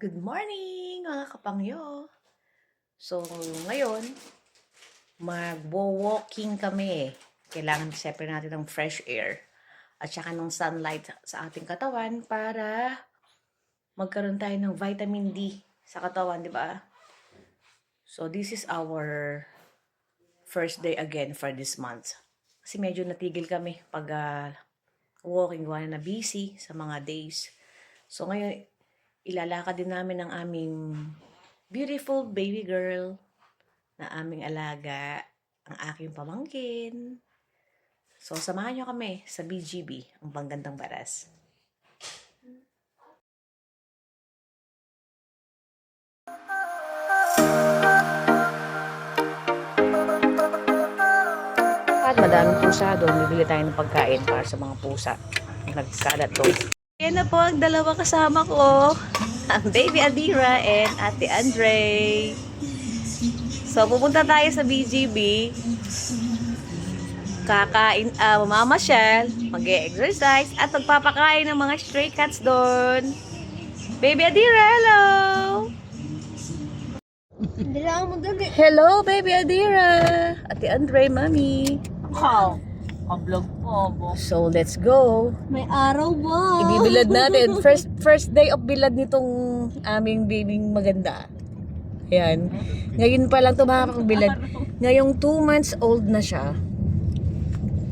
Good morning, mga kapangyo! So, ngayon, magwo-walking kami. Kailangan siyempre natin ng fresh air at saka ng sunlight sa ating katawan para magkaroon tayo ng vitamin D sa katawan, di ba? So, this is our first day again for this month. Kasi medyo natigil kami pag ah, walking, gawa na busy sa mga days. So, ngayon, ilalakad din namin ang aming beautiful baby girl na aming alaga, ang aking pamangkin. So, samahan nyo kami sa BGB, ang Panggandang Baras. At madaming pusa doon, bibili tayo ng pagkain para sa mga pusa. Nagkalat doon. Yan na po ang dalawa kasama ko. Ang baby Adira and ate Andre. So, pupunta tayo sa BGB. Kakain, ah, mamamasyal, mag-exercise, at magpapakain ng mga stray cats doon. Baby Adira, hello! Dali. Hello, baby Adira! Ate Andre, mami. Wow. Kablog po. So, let's go. May araw ba? Ibibilad natin. First first day of bilad nitong aming babing maganda. Ayan. Ngayon pa lang ito makakagbilad. Ngayong 2 months old na siya.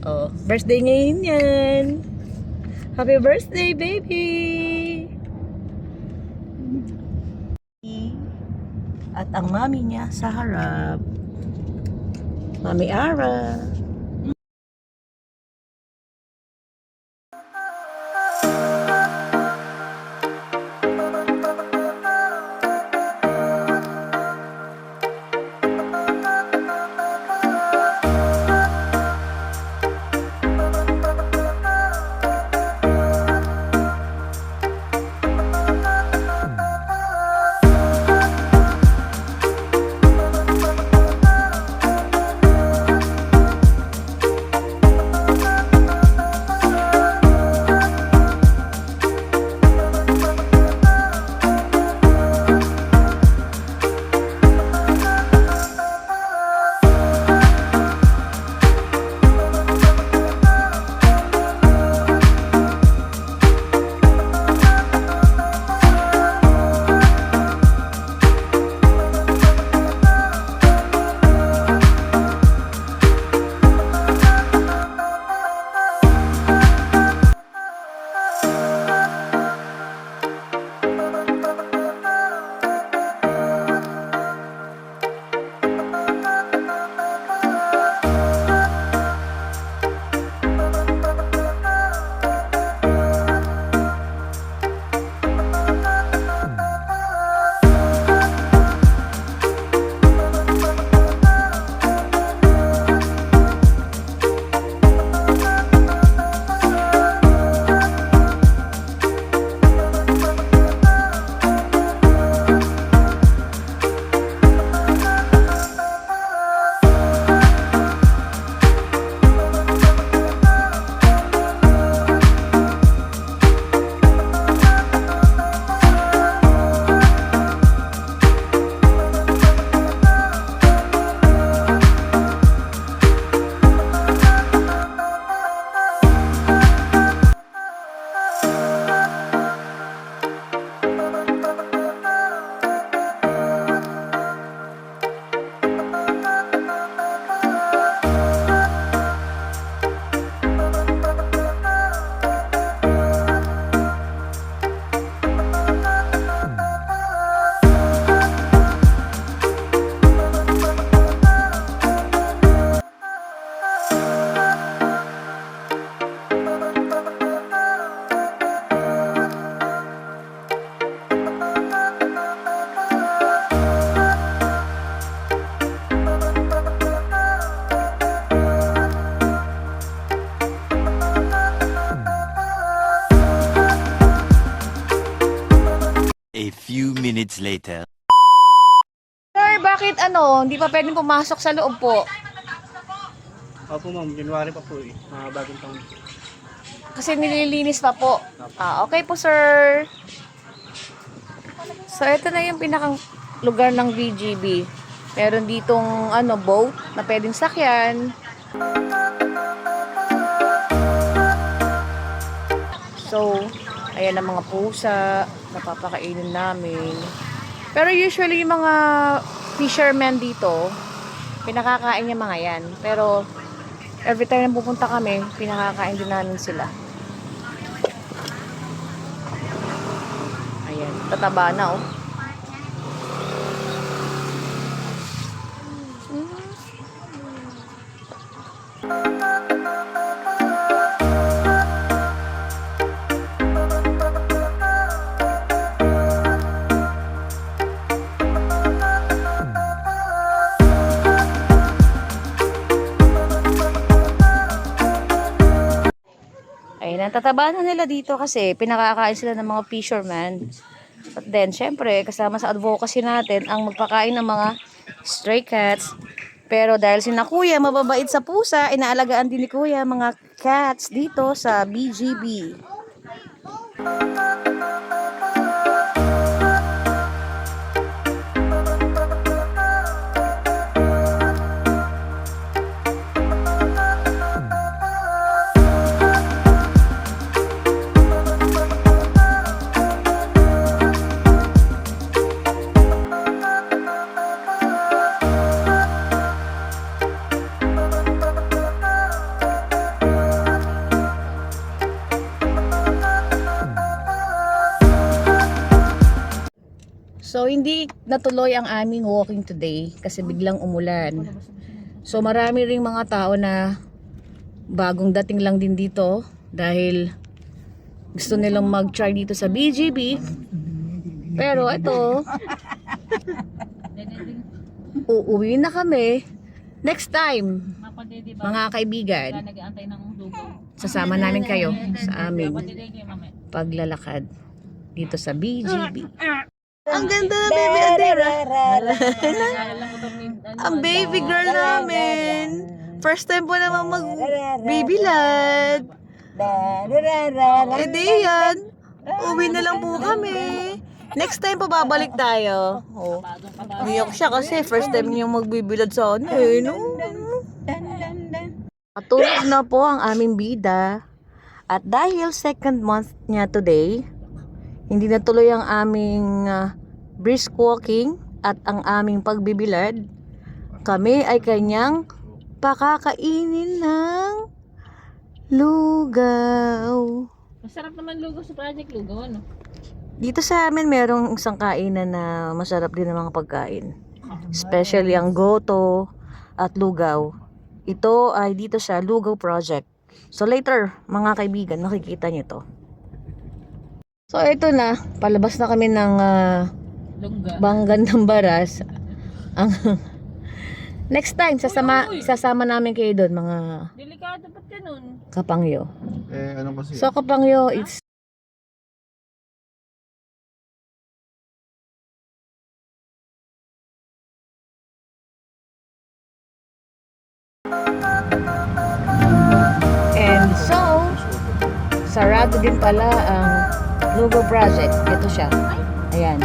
Oh, birthday ngayon yan. Happy birthday, baby! At ang mami niya sa harap. Mami Ara. Ano, hindi pa pwedeng pumasok sa loob po? Opo ma'am, January pa po eh. Mga bagong taon. Kasi nililinis pa po. Ah, okay po, sir. So, ito na yung pinakang lugar ng BGB. Meron ditong ano, boat na pwedeng sakyan. So, ayan ang mga pusa, napapakainin namin. Pero usually yung mga fishermen dito, pinakakain yung mga yan. Pero every time na pupunta kami, pinakakain din namin sila. Ayan, tataba na oh. Ayun, ang na nila dito kasi pinakakain sila ng mga fisherman. But then, syempre, kasama sa advocacy natin ang magpakain ng mga stray cats. Pero dahil si na kuya mababait sa pusa, inaalagaan din ni kuya mga cats dito sa BGB. Natuloy ang aming walking today kasi biglang umulan. So, marami ring mga tao na bagong dating lang din dito dahil gusto nilang mag-try dito sa BGB. Pero ito, uuwi na kami next time, mga kaibigan. Sasama namin kayo sa aming paglalakad dito sa BGB. Ang ganda na baby Adira. Ang baby girl namin. First time po naman mag baby lad. Eh di yan. Uwi na lang po kami. Next time pa babalik tayo. Oh. Umiyak siya kasi first time niya magbibilad sa ano eh. No? Patulog na po ang aming bida. At dahil second month niya today, hindi na tuloy ang aming ah, brisk walking at ang aming pagbibilad. Kami ay kanyang pakakainin ng lugaw. Masarap naman lugaw sa Project Lugaw, ano? Dito sa amin merong isang kainan na masarap din ng mga pagkain. Especially ang goto at lugaw. Ito ay dito sa Lugaw Project. So later, mga kaibigan, makikita niyo to. So ito na, palabas na kami ng ah, Lungga. Banggan ng Baras. Ang Next time, sasama, sasama namin kayo doon, mga Delikado ba't ganun? kapangyo. Eh, ano kasi? So kapangyo, it's sarado din pala ang Lugo Project. Ito siya. Ayan.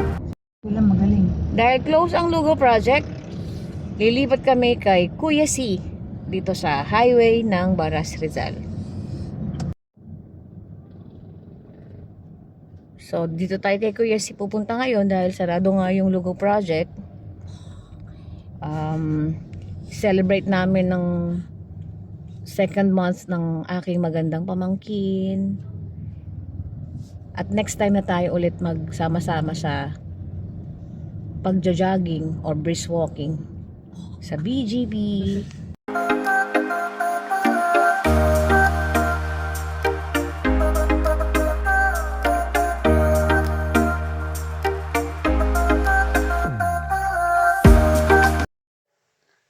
magaling. Dahil close ang Lugo Project, lilipat kami kay Kuya C dito sa highway ng Baras Rizal. So, dito tayo kay Kuya C pupunta ngayon dahil sarado nga yung Lugo Project. Um, celebrate namin ng second month ng aking magandang pamangkin. At next time na tayo ulit magsama-sama sa pagja-jogging or brisk walking sa BGB.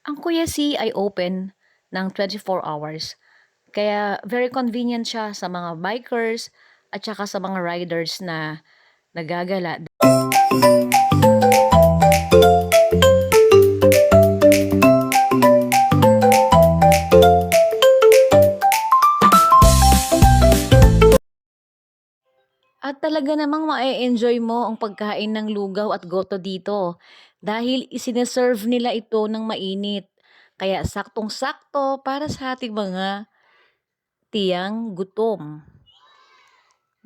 Ang Kuya C ay open ng 24 hours. Kaya very convenient siya sa mga bikers at saka sa mga riders na nagagala At talaga namang ma-enjoy mo ang pagkain ng lugaw at goto dito dahil isineserve nila ito ng mainit. Kaya saktong-sakto para sa ating mga tiyang gutom.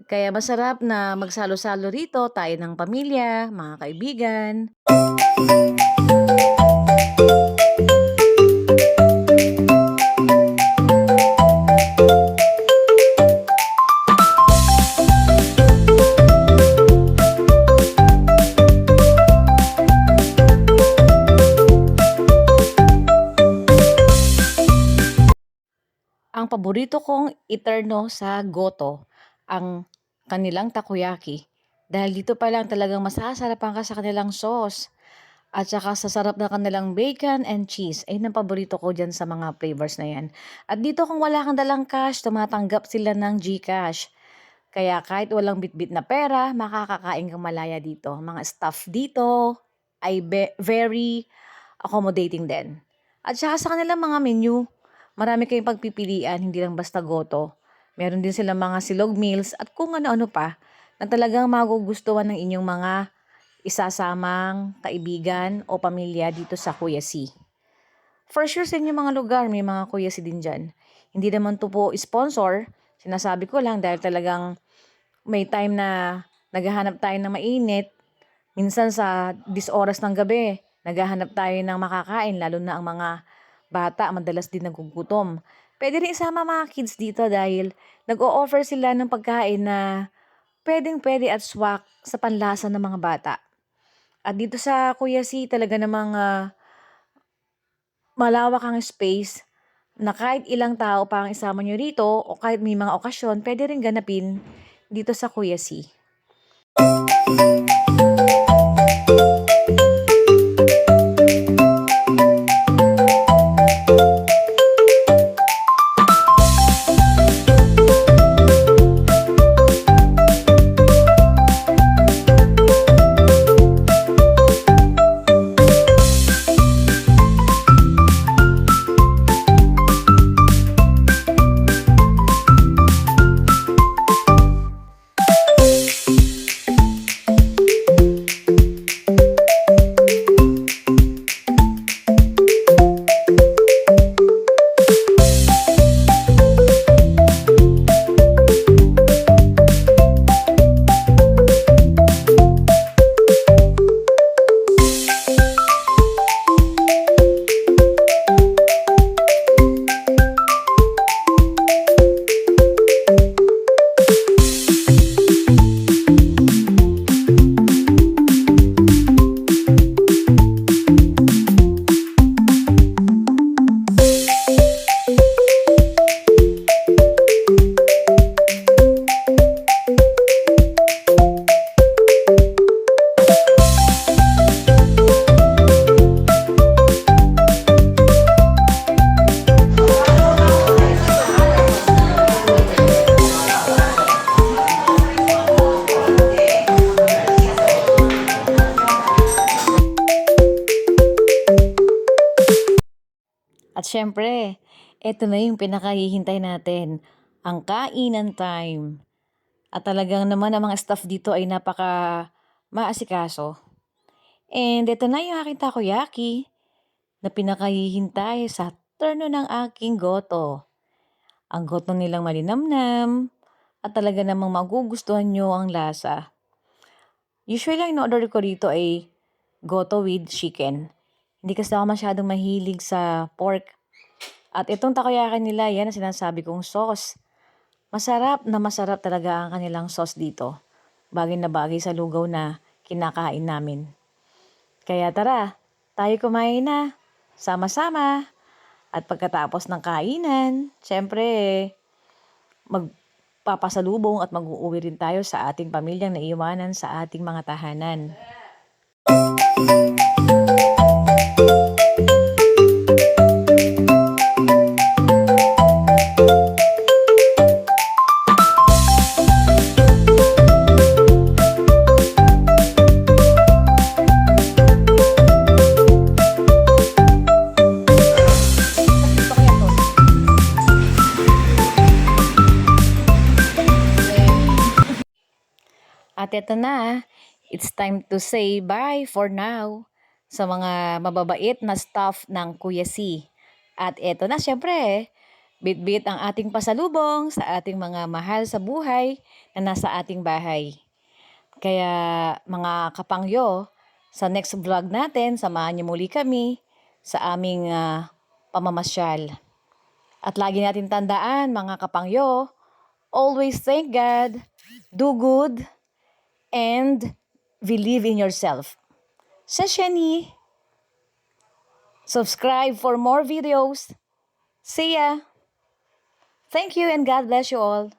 Kaya masarap na magsalo-salo rito tayo ng pamilya, mga kaibigan. Ang paborito kong eterno sa Goto, ang kanilang takoyaki. Dahil dito pa lang talagang masasarapan ka sa kanilang sauce. At saka sa sarap na kanilang bacon and cheese. Ayun ang paborito ko dyan sa mga flavors na yan. At dito kung wala kang dalang cash, tumatanggap sila ng Gcash. Kaya kahit walang bitbit na pera, makakakain kang malaya dito. Mga staff dito ay be- very accommodating din. At saka sa kanilang mga menu, marami kayong pagpipilian, hindi lang basta goto. Meron din silang mga silog meals at kung ano-ano pa na talagang magugustuhan ng inyong mga isasamang kaibigan o pamilya dito sa Kuya C. For sure sa inyong mga lugar, may mga Kuya C din dyan. Hindi naman to po sponsor, sinasabi ko lang dahil talagang may time na naghahanap tayo ng mainit, minsan sa dis oras ng gabi, naghahanap tayo ng makakain, lalo na ang mga bata, madalas din nagugutom. Pwede rin isama mga kids dito dahil nag-o-offer sila ng pagkain na pwedeng pwede at swak sa panlasa ng mga bata. At dito sa Kuya C, talaga namang ah, malawak ang space na kahit ilang tao pa ang isama nyo rito o kahit may mga okasyon, pwede rin ganapin dito sa Kuya C. At syempre, eto na yung pinakahihintay natin, ang kainan time. At talagang naman ang mga staff dito ay napaka maasikaso. And eto na yung aking takoyaki na pinakahihintay sa turno ng aking goto. Ang goto nilang malinamnam at talaga namang magugustuhan nyo ang lasa. Usually, ang in-order ko rito ay goto with chicken. Hindi kasi ako masyadong mahilig sa pork. At itong takoyaki nila, yan ang sinasabi kong sauce. Masarap na masarap talaga ang kanilang sauce dito. Bagay na bagay sa lugaw na kinakain namin. Kaya tara, tayo kumain na. Sama-sama. At pagkatapos ng kainan, syempre, magpapasalubong at mag-uuwi rin tayo sa ating pamilyang naiiwanan sa ating mga tahanan. Eto na, it's time to say bye for now sa mga mababait na staff ng Kuya C. At eto na, syempre, bit-bit ang ating pasalubong sa ating mga mahal sa buhay na nasa ating bahay. Kaya mga kapangyo, sa next vlog natin, samahan niyo muli kami sa aming ah, pamamasyal. At lagi natin tandaan, mga kapangyo, always thank God, do good, and believe in yourself. Sa Shani, subscribe for more videos. See ya! Thank you and God bless you all.